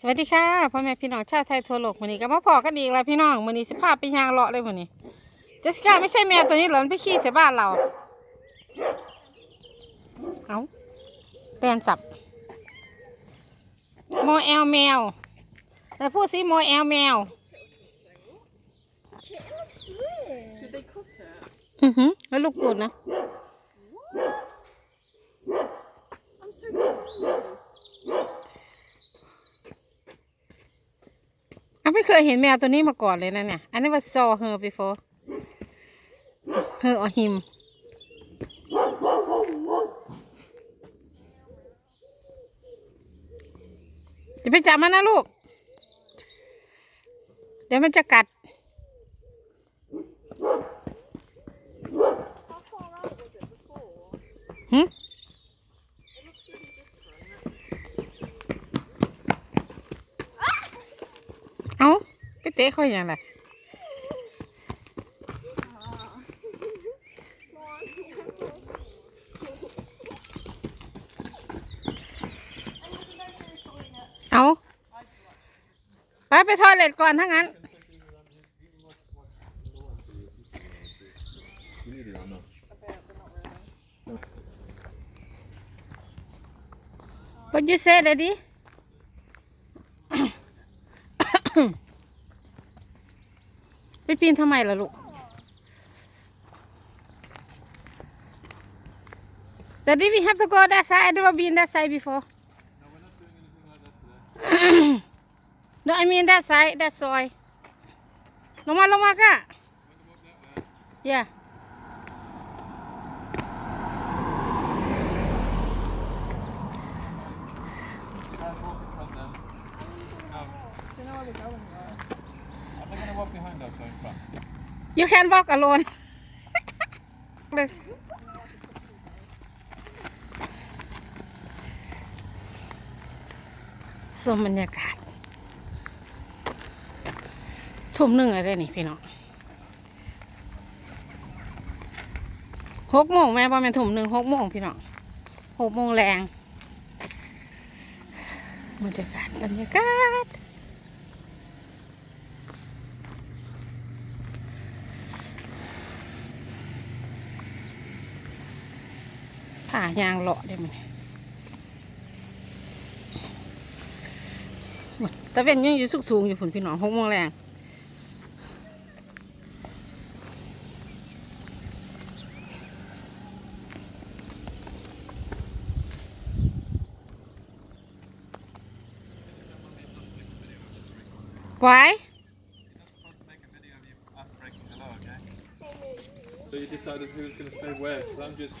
สวัสดีค่ะพ่อแม่พี่น้องชาวไทยทั่วโลกวันนี้ก็มาพอกันอีกแล้วพี่น้องวันนี้สิพาไปยางเลาะเลยวันนี้เจสสิก้าไม่ใช่แมวตัวนี้หรอมันไปขี้ใส่บ้านเรา เอาแดนสับโมแอลแมวแต่พูดสิโมแอลแมว Did they cut it? อือหือแล้วลูกกูดนะ I'm so confused. อะ ไม่เคยเห็นแมวตัวนี้มาก่อนเลยนะเนี่ย อันนี้ว่า saw her before her or him จะไปจับมันนะลูก เดี๋ยวมันจะกัด How far out was it before? หึ It looks really different. เอาไป เต้ค่อยยังไงเอาไปไปทอดเล็ดก่อนทั้งนั้นปนยูเซ่เลยดิ ไปปีนทำไมล่ะลูก Daddy, we have to go that side. I never been that side before. no, I mean that side, that soy. ลงมาลงมากะ Yeah. Guys, They're gonna walk behind us or in front. You can walk alone. Look. So บรรยากาศทุ่มหนึ่งอะไรนี่พี่น้องหกโมงแม่พ่แม่ทุ่มหนึ่งหกโมงพี่น้องหกโมงแรงบรรยากาศบรรยากาศ ผ่ายางเลาะได้มันหมดตะเวนยังอยู่สุกสูงอยู่ผุนพี่น้องหกโมงแรงไว้ supposed to make a video of you, us breaking the law, okay? So you decided who's going to stay where? Because I'm just